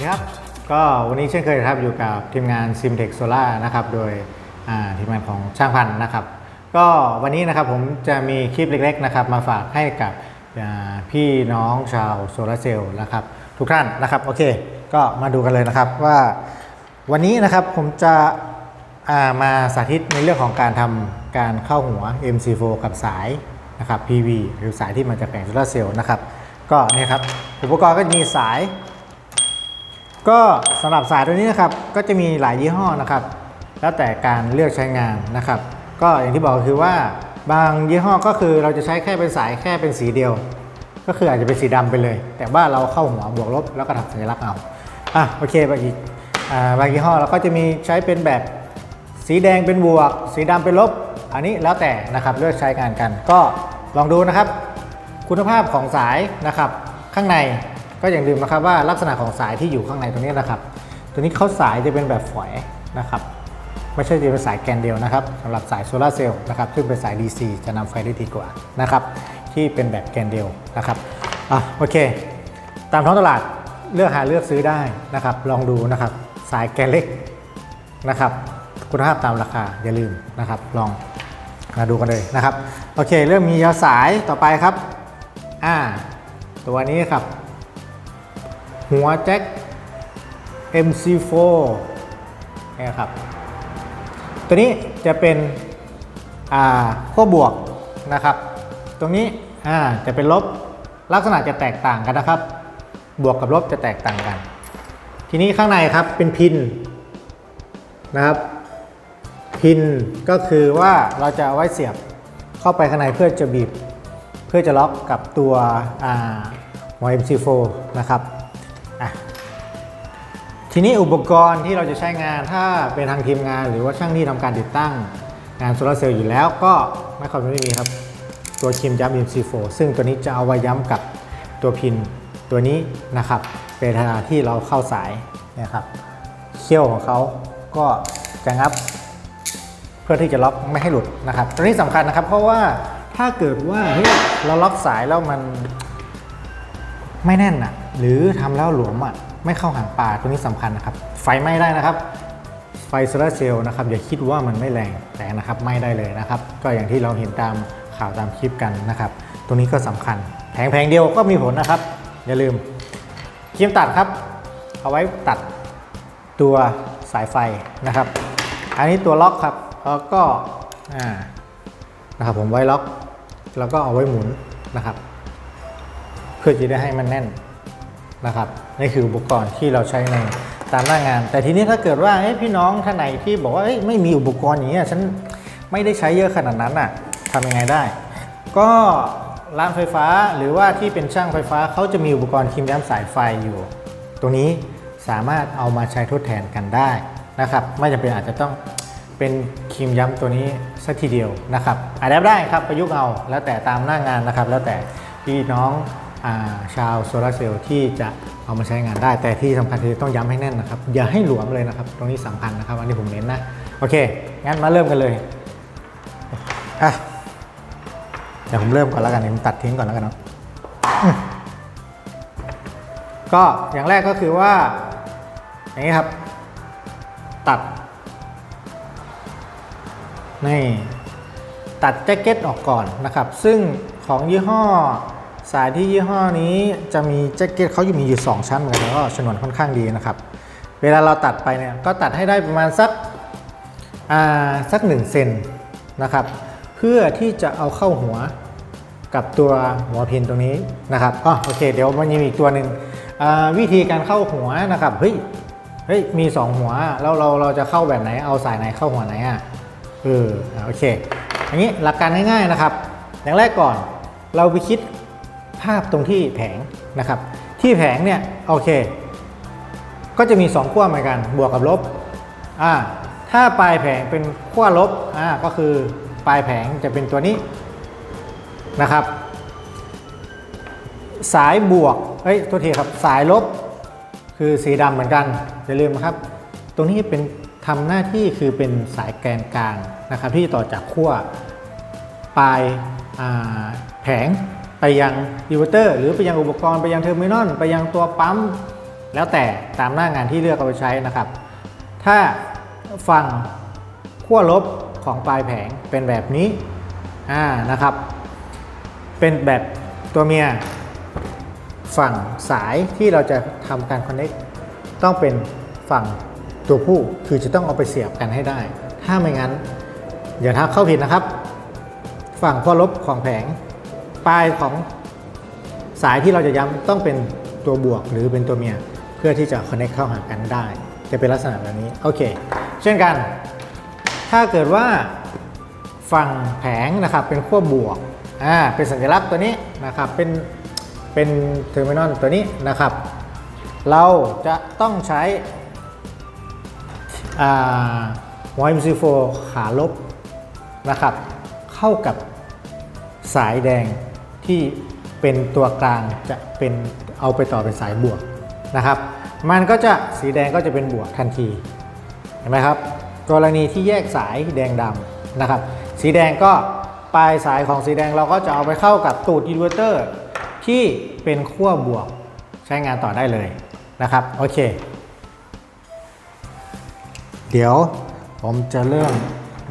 ดีครับ ก็วันนี้เช่นเคยครับอยู่กับทีมงาน Simtech Solar นะครับโดยทีมงานของช่างพันธ์นะครับ ก็วันนี้นะครับผมจะมีคลิปเล็กๆนะครับมาฝากให้กับพี่น้องชาวโซลาร์เซลล์นะครับทุกท่านนะครับโอเค ก็มาดูกันเลยนะครับว่าวันนี้นะครับผมจะามาสาธิตในเรื่องของการทำการเข้าหัว MC4 กับสายนะครับ PV หรือสายที่มาจากแผงโซลาร์เซลล์นะครับก็เนี่ยครับอุปกรณ์ก็มีสาย ก็สำหรับสายตัวนี้นะครับก็จะมีหลายยี่ห้อนะครับ แล้วแต่การเลือกใช้งานนะครับ ก็อย่างที่บอกคือว่าบางยี่ห้อก็คือเราจะใช้แค่เป็นสายแค่เป็นสีเดียว ก็คืออาจจะเป็นสีดำไปเลย แต่ว่าเราเข้าหัวบวกลบแล้วก็ทำสัญลักษณ์เอาอะโอเคบางอีกบางยี่ห้อเราก็จะมีใช้เป็นแบบสีแดงเป็นบวก สีดำเป็นลบ อันนี้แล้วแต่นะครับเลือกใช้งานกัน ก็ลองดูนะครับ คุณภาพของสายนะครับข้างใน ก็อย่างลืมนะครับว่าลักษณะของสายที่อยู่ข้างในตรงนี้นะครับ ตัวนี้เขาสายจะเป็นแบบฝอยนะครับไม่ใช่จะเป็นสายแกนเดียวนะครับสำหรับสายโซลาเซลล์นะครับซึ่งเป็นสาย DC จะนำไฟได้ดีกว่านะครับที่เป็นแบบแกนเดียวนะครับอะโอเค ตามท้องตลาดเลือกหาเลือกซื้อได้นะครับ ลองดูนะครับสายแกนเล็กนะครับคุณภาพตามราคาอย่าลืมนะครับลองมาดูกันเลยนะครับ โอเค เริ่มมียาสายต่อไปครับอ่าตัวนี้ครับ หัวแจ็ค MC4 นี่ยครับ ตัวนี้จะเป็นขั้วบวกนะครับ ตรงนี้จะเป็นลบลักษณะจะแตกต่างกันนะครับ บวกกับลบจะแตกต่างกัน ทีนี้ข้างในครับเป็นพินนะครับ พินก็คือว่าเราจะเอาไว้เสียบเข้าไปข้างในเพื่อจะบีบ เพื่อจะล็อกกับตัวหัว MC4 นะครับ ทีนี้อุปกรณ์ที่เราจะใช้งานถ้าเป็นทางทีมงาน หรือว่าช่างที่ทำการติดตั้งงานโซลาร์เซลล์อยู่แล้วก็ไม่ค่อยไม่มีครับ ตัวครีมย้ำ MC4 ซึ่งตัวนี้จะเอาไว้ย้ำกับตัวพินตัวนี้นะครับเวลาที่เราเข้าสายนะครับเขี้ยวของเขาก็จะงับ เพื่อที่จะล็อกไม่ให้หลุดนะครับ ตัวนี้สำคัญนะครับ เพราะว่าถ้าเกิดว่าเฮ้ยเราล็อกสายแล้วมัน ไม่แน่นอะ หรือทำแล้วหลวมอะ ไม่เข้าหางปลาตัวนี้สำคัญนะครับ ไฟไหม้ได้นะครับ ไฟโซลาร์เซลล์นะครับอย่าคิดว่ามันไม่แรงแต่นะครับไหม้ได้เลยนะครับ ก็อย่างที่เราเห็นตามข่าวตามคลิปกันนะครับ ตัวนี้ก็สำคัญ แผงแผงเดียวก็มีผลนะครับ อย่าลืมครีมตัดครับ เอาไว้ตัดตัวสายไฟนะครับ อันนี้ตัวล็อกครับแล้วก็อ่านะครับผมไว้ล็อก แล้วก็เอาไว้หมุนนะครับ เพื่อจะได้ให้มันแน่นนะครับนี่คืออุปกรณ์ที่เราใช้ในตามหน้างาน แต่ทีนี้ถ้าเกิดว่าพี่น้องท่านไหนที่บอกว่าไม่มีอุปกรณ์อย่างเงี้ยฉันไม่ได้ใช้เยอะขนาดนั้นอะทำยังไงได้ ก็ร้านไฟฟ้าหรือว่าที่เป็นช่างไฟฟ้าเขาจะมีอุปกรณ์คีมย้ำสายไฟอยู่ ตรงนี้สามารถเอามาใช้ทดแทนกันได้นะครับ ไม่จำเป็นอาจจะต้องเป็นครีมย้ำตัวนี้สักทีเดียวนะครับอาจจะได้ครับประยุกต์เอาแล้วแต่ตามหน้างานนะครับ แล้วแต่พี่น้อง ชาวโซลาเซลล์ที่จะเอามาใช้งานได้ แต่ที่สำคัญคือต้องย้ำให้แน่นนะครับ อย่าให้หลวมเลยนะครับ ตรงนี้สำคัญนะครับ อันนี้ผมเน้นนะ โอเค งั้นมาเริ่มกันเลยอะเดี๋ยวผมเริ่มก่อนแล้วกันผมตัดทิ้งก่อนแล้วกันเนาะก็อย่างแรกก็คือว่า อย่างนี้ครับ ตัดนี่ตัดแจ็คเก็ตออกก่อนนะครับ ซึ่งของยี่ห้อ สายที่ยี่ห้อนี้จะมีแจ็คเก็ตเขาอยู่มีอยู่ 2 ชั้นเหมือนกันแล้วก็ฉนวนค่อนข้างดีนะครับ เวลาเราตัดไปเนี่ยก็ตัดให้ได้ประมาณสักอ่าสัก1เซนนะครับ เพื่อที่จะเอาเข้าหัวกับตัวหัวพินตรงนี้นะครับอ๋อโอเค เดี๋ยวมันยังมีอีกตัวหนึ่งอ่าวิธีการเข้าหัวนะครับเฮ้ยเฮ้ยมี 2 หัวแล้วเราเราจะเข้าแบบไหนเอาสายไหนเข้าหัวไหนอะเออโอเคอย่างนี้หลักการง่ายๆนะครับ อย่างแรกก่อนเราไปคิด ภาพตรงที่แผงนะครับ ที่แผงเนี่ยโอเค ก็จะมี 2 ขั้วเหมือนกัน บวกกับลบอ่าถ้าปลายแผงเป็นขั้วลบอ่าก็คือปลายแผงจะเป็นตัวนี้นะครับ สายบวกเฮ้ยตัวทีครับสายลบคือสีดำเหมือนกันอย่าลืมนะครับ ตรงนี้เป็นทำหน้าที่คือเป็นสายแกนกลางนะครับ ที่ต่อจากขั้วปลายแผง ไปยังอินเวอร์เตอร์หรือไปยังอุปกรณ์ไปยังเทอร์มินอลไปยังตัวปั๊ม แล้วแต่ตามหน้างานที่เลือกเอาไปใช้นะครับ ถ้าฝั่งขั้วลบของปลายแผงเป็นแบบนี้อ่านะครับ เป็นแบบตัวเมียฝั่งสายที่เราจะทำการคอนเน c t ต้องเป็นฝั่งตัวผู้คือจะต้องเอาไปเสียบกันให้ได้ ถ้าไม่งั้นอย่าทักเข้าผิดนะครับ ฝั่งขั้วลบของแผง ปลายของสายที่เราจะย้ำต้องเป็นตัวบวกหรือเป็นตัวเมีย เพื่อที่จะคอนเน c t เข้าหากันได้ จะเป็นลักษณะแบบนี้ โอเค เช่นกัน ถ้าเกิดว่าฝั่งแผงนะครับเป็นขั้วบวกอ่าเป็นสัญลักษณ์ตัวนี้นะครับเป็นเป็นเทอร์มินอลตัวนี้นะครับ เราจะต้องใช้อ่าหัว MC4 ขาลบนะครับ เข้ากับสายแดง ที่เป็นตัวกลางจะเป็นเอาไปต่อเป็นสายบวกนะครับ มันก็จะสีแดงก็จะเป็นบวกทันที เห็นไหมครับ กรณีที่แยกสายแดงดำนะครับ สีแดงก็ปลายสายของสีแดงเราก็จะเอาไปเข้ากับตูดอินเวอร์เตอร์ที่เป็นขั้วบวกใช้งานต่อได้เลยนะครับ โอเค เดี๋ยวผมจะเริ่ม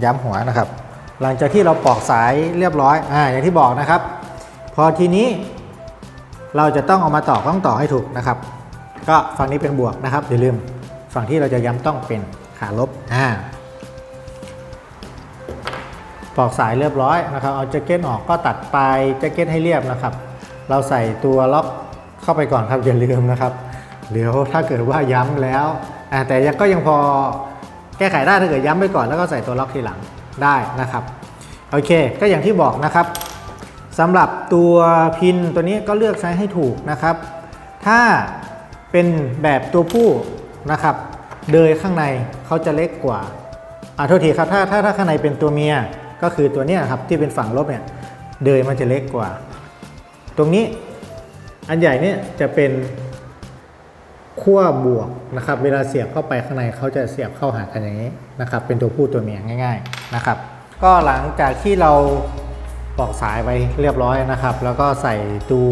ย้ำหัวนะครับ หลังจากที่เราปอกสายเรียบร้อย อ่า อย่างที่บอกนะครับ อทีนี้เราจะต้องเอามาต่อต้องต่อให้ถูกนะครับ ก็ฝั่งนี้เป็นบวกนะครับอย่าลืมฝั่งที่เราจะย้ำต้องเป็นขาลบอ่าปอกสายเรียบร้อยนะครับ เอาแจ็คเก็ตออกก็ตัดปลายแจ็คเก็ตให้เรียบนะครับ เราใส่ตัวล็อกเข้าไปก่อนครับอย่าลืมนะครับเดี๋ยวถ้าเกิดว่าย้ำแล้วอ่าแต่ยังก็ยังพอแก้ไขได้ถ้าเกิดย้ำไปก่อนแล้วก็ใส่ตัวล็อกทีหลังได้นะครับ โอเค ก็อย่างที่บอกนะครับ สำหรับตัวพินตัวนี้ก็เลือกใช้ให้ถูกนะครับ ถ้าเป็นแบบตัวผู้นะครับ เดยข้างในเขาจะเล็กกว่าอ่าโทษทีครับถ้าถ้าถ้าข้างในเป็นตัวเมียก็คือตัวนี้ครับที่เป็นฝั่งลบเนี่ยเดยมันจะเล็กกว่า ตรงนี้อันใหญ่เนี่ยจะเป็นขั้วบวกนะครับ เวลาเสียบเข้าไปข้างในเขาจะเสียบเข้าหากันอย่างนี้นะครับ เป็นตัวผู้ตัวเมียง่าย ๆนะครับ ก็หลังจากที่เรา ปอกสายไปเรียบร้อยนะครับ แล้วก็ใส่ตัว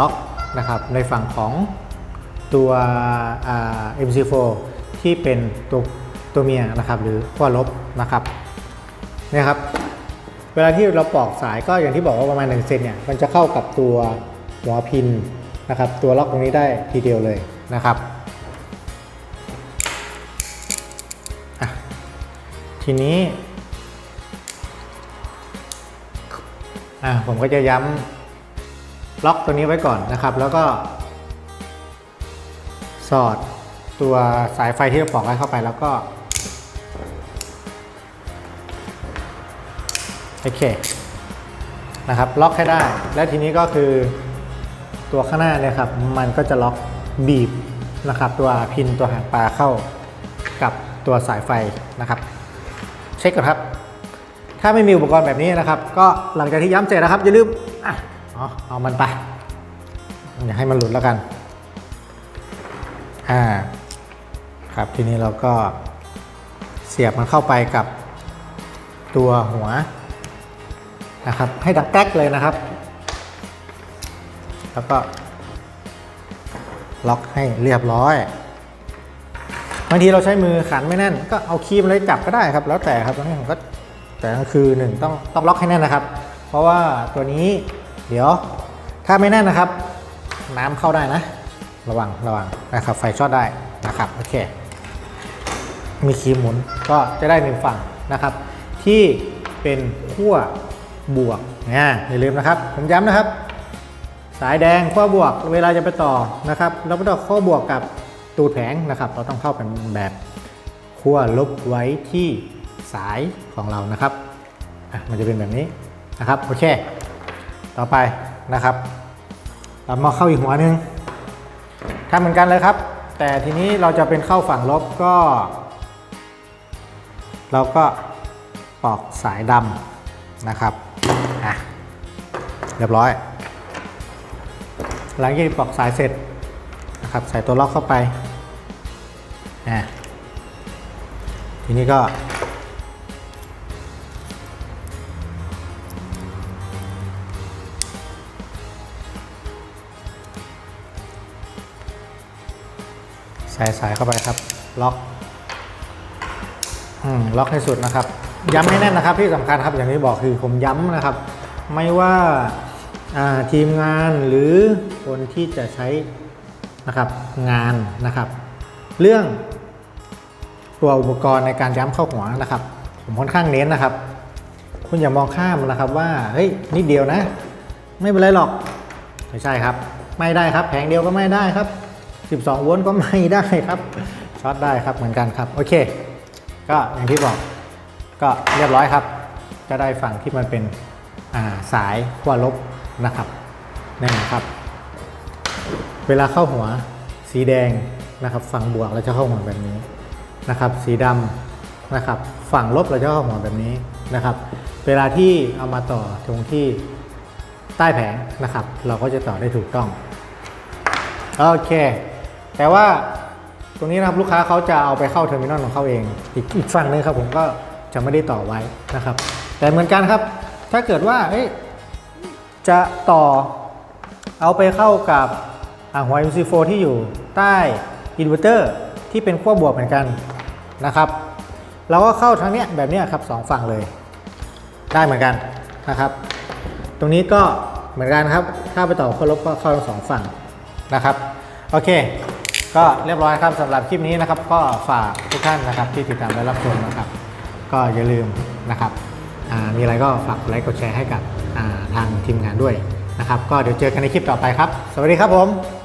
ล็อกนะครับในฝั่งของตัวอ่า MC4 ที่เป็นตัวตัวเมียนะครับหรือขั้วลบนะครับเนี่ยครับเวลาที่เราปอกสายก็อย่างที่บอกว่าประมาณ1เซนเนี่ยมันจะเข้ากับตัวหัวพินนะครับ ตัวล็อกตรงนี้ได้ทีเดียวเลยนะครับอะทีนี้ อะผมก็จะย้ำล็อกตัวนี้ไว้ก่อนนะครับ แล้วก็ สอดตัวสายไฟที่เราปอกไว้เข้าไปแล้วก็โอเคนะครับล็อกให้ได้ และทีนี้ก็คือตัวข้างหน้าเนี่ยครับมันก็จะล็อกบีบนะครับ ตัวพินตัวหางปลาเข้ากับตัวสายไฟนะครับ เช็คก่อนครับ ถ้าไม่มีอุปกรณ์แบบนี้นะครับ ก็หลังจากที่ย้ำเสร็จนะครับอย่าลืมอ๋อเอามันไปอย่าให้มันหลุดแล้วกันอ่าครับทีนี้เราก็เสียบมันเข้าไปกับตัวหัวนะครับ ให้ดังแก๊กเลยนะครับ แล้วก็ล็อกให้เรียบร้อยบางทีเราใช้มือขันไม่แน่น ก็เอาคีมเลยจับก็ได้ครับ แล้วแต่ครับตรงนี้ผมก็ แต่ก็คือหนึ่งต้องต้องล็อกให้แน่นนะครับ เพราะว่าตัวนี้เดี๋ยวถ้าไม่แน่นนะครับ น้ำเข้าได้นะ ระวังระวังนะครับไฟช็อตได้นะครับโอเค มีคีมหมุนก็จะได้หนึ่งฝั่งนะครับ ที่เป็นขั้วบวกนะอย่าลืมนะครับ ผมย้ำนะครับ สายแดงขั้วบวกเวลาจะไปต่อนะครับ เราไปต่อขั้วบวกกับตูดแผงนะครับ เราต้องเข้าเป็นแบบขั้วลบไว้ที่ สายของเรานะครับอะมันจะเป็นแบบนี้นะครับโอเค ต่อไปนะครับ เรามาเข้าอีกหัวหนึ่งทำเหมือนกันเลยครับ แต่ทีนี้เราจะเป็นเข้าฝั่งลบก็ เราก็ปอกสายดำนะครับอะเรียบร้อย หลังจากปอกสายเสร็จนะครับใส่ตัวล็อกเข้าไปอะทีนี้ก็ ใส่สายเข้าไปครับ ล็อกอล็อกให้สุดนะครับ ย้ำให้แน่นนะครับที่สำคัญครับอย่างที่บอกคือผมย้ำนะครับ ไม่ว่าอ่าทีมงานหรือคนที่จะใช้นะครับงานนะครับ เรื่องตัวอุปกรณ์ในการย้ำเข้าหัวนะครับ ผมค่อนข้างเน้นนะครับ คุณอย่ามองข้ามนะครับว่าเฮ้ยนิดเดียวนะ ไม่เป็นไรหรอกไม่ใช่ครับ ไม่ได้ครับ แผงเดียวก็ไม่ได้ครับ 12 โวลต์ก็ไม่ได้ครับช็อตได้ครับเหมือนกันครับโอเค ก็อย่างที่บอกก็เรียบร้อยครับก็ได้ฝั่งที่มันเป็นาสายขั้วลบนะครับนี่นะครับ เวลาเข้าหัวสีแดงนะครับ ฝั่งบวกเราจะเข้าหัวแบบนี้นะครับ สีดำนะครับ ฝั่งลบเราจะเข้าหัวแบบนี้นะครับ เวลาที่เอามาต่อตรงที่ใต้แผงนะครับ เราก็จะต่อได้ถูกต้อง โอเค แต่ว่าตรงนี้นะครับลูกค้าเขาจะเอาไปเข้าเทอร์มินอลของเขาเอง อีกอีกฝั่งหนึงครับผมก็จะไม่ได้ต่อไว้นะครับ แต่เหมือนกันครับ ถ้าเกิดว่าจะต่อเอาไปเข้ากับอ่าหัว MC4 ที่อยู่ใต้อินเวอร์เตอร์ที่เป็นขั้วบวกเหมือนกันนะครับเราก็เข้าทางเนี้ยแบบเนี้ยครับสองฝั่งเลย ได้เหมือนกันนะครับ ตรงนี้ก็เหมือนกันครับ ถ้าไปต่อขั้วลบก็เข้าทั้งสองฝั่งนะครับ โอเค ก็เรียบร้อยครับสำหรับคลิปนี้นะครับ ก็ฝากทุกท่านนะครับที่ติดตามและรับชมนะครับ ก็อย่าลืมนะครับมีอะไรก็ฝากกดไลค์กดแชร์ให้กับทางทีมงานด้วยนะครับ ก็เดี๋ยวเจอกันในคลิปต่อไปครับ สวัสดีครับผม